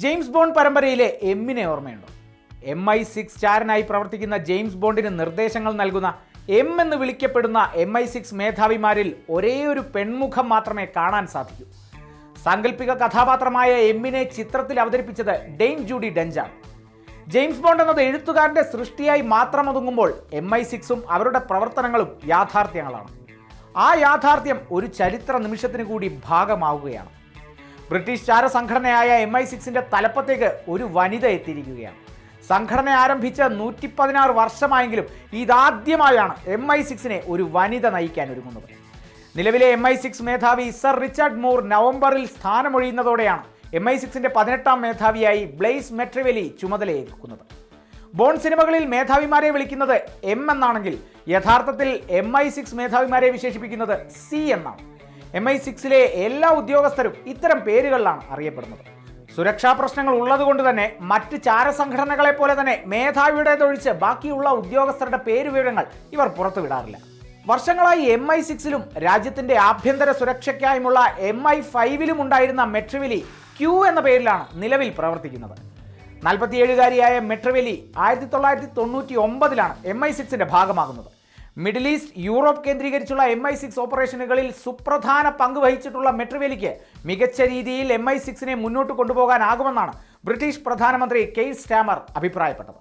James bond പരമ്പരയിലെ എമ്മിനെ ഓർമ്മയുണ്ടോ? എം ഐ സിക്സ് ചാരനായി പ്രവർത്തിക്കുന്ന ജെയിംസ് ബോണ്ടിന് നിർദ്ദേശങ്ങൾ നൽകുന്ന എം എന്ന് വിളിക്കപ്പെടുന്ന എം ഐ സിക്സ് മേധാവിമാരിൽ ഒരേ ഒരു പെൺമുഖം മാത്രമേ കാണാൻ സാധിക്കൂ. സാങ്കല്പിക കഥാപാത്രമായ എമ്മിനെ ചിത്രത്തിൽ അവതരിപ്പിച്ചത് ഡെയിൻ ജൂഡി ഡെഞ്ചാണ്. ജെയിംസ് ബോണ്ട് എന്നത് എഴുത്തുകാരന്റെ സൃഷ്ടിയായി മാത്രം ഒതുങ്ങുമ്പോൾ എം ഐ സിക്സും അവരുടെ പ്രവർത്തനങ്ങളും യാഥാർത്ഥ്യങ്ങളാണ്. ആ യാഥാർത്ഥ്യം ഒരു ചരിത്ര നിമിഷത്തിന് കൂടി ഭാഗമാവുകയാണ്. ബ്രിട്ടീഷ് ചാരസംഘടനയായ എം ഐ സിക്സിന്റെ തലപ്പത്തേക്ക് ഒരു വനിത എത്തിയിരിക്കുകയാണ്. സംഘടന ആരംഭിച്ച നൂറ്റി പതിനാറ് വർഷമായെങ്കിലും ഇതാദ്യമായാണ് എം ഐ സിക്സിനെ ഒരു വനിത നയിക്കാൻ ഒരുങ്ങുന്നത്. നിലവിലെ എം ഐ സിക്സ് മേധാവി സർ റിച്ചാർഡ് മൂർ നവംബറിൽ സ്ഥാനമൊഴിയുന്നതോടെയാണ് എം ഐ സിക്സിന്റെ പതിനെട്ടാം മേധാവിയായി ബ്ലെയ്സ് മെട്രിവെലി ചുമതലയേൽക്കുന്നത്. ബോൺ സിനിമകളിൽ മേധാവിമാരെ വിളിക്കുന്നത് എം എന്നാണെങ്കിൽ യഥാർത്ഥത്തിൽ എം ഐ സിക്സ് മേധാവിമാരെ വിശേഷിപ്പിക്കുന്നത് സി എന്നാണ്. എം ഐ സിക്സിലെ എല്ലാ ഉദ്യോഗസ്ഥരും ഇത്തരം പേരുകളിലാണ് അറിയപ്പെടുന്നത്. സുരക്ഷാ പ്രശ്നങ്ങൾ ഉള്ളതുകൊണ്ട് തന്നെ മറ്റ് ചാരസംഘടനകളെ പോലെ തന്നെ മേധാവിയുടേതൊഴിച്ച് ബാക്കിയുള്ള ഉദ്യോഗസ്ഥരുടെ പേരുവിവരങ്ങൾ ഇവർ പുറത്തുവിടാറില്ല. വർഷങ്ങളായി എം ഐ സിക്സിലും രാജ്യത്തിന്റെ ആഭ്യന്തര സുരക്ഷയ്ക്കായുമുള്ള എം ഐ ഫൈവിലും ഉണ്ടായിരുന്ന മെട്രിവെലി ക്യൂ എന്ന പേരിലാണ് നിലവിൽ പ്രവർത്തിക്കുന്നത്. നാൽപ്പത്തിയേഴുകാരിയായ മെട്രിവെലി ആയിരത്തി തൊള്ളായിരത്തി തൊണ്ണൂറ്റി ഒമ്പതിലാണ് എം ഐ സിക്സിന്റെ ഭാഗമാകുന്നത്. മിഡിൽ ഈസ്റ്റ് യൂറോപ്പ് കേന്ദ്രീകരിച്ചുള്ള എം ഐ സിക്സ് ഓപ്പറേഷനുകളിൽ സുപ്രധാന പങ്ക് വഹിച്ചിട്ടുള്ള മെട്രിവേലിക്ക് മികച്ച രീതിയിൽ എം ഐ സിക്സിനെ മുന്നോട്ട് കൊണ്ടുപോകാനാകുമെന്നാണ് ബ്രിട്ടീഷ് പ്രധാനമന്ത്രി കെയ്സ് സ്റ്റാമർ അഭിപ്രായപ്പെട്ടത്.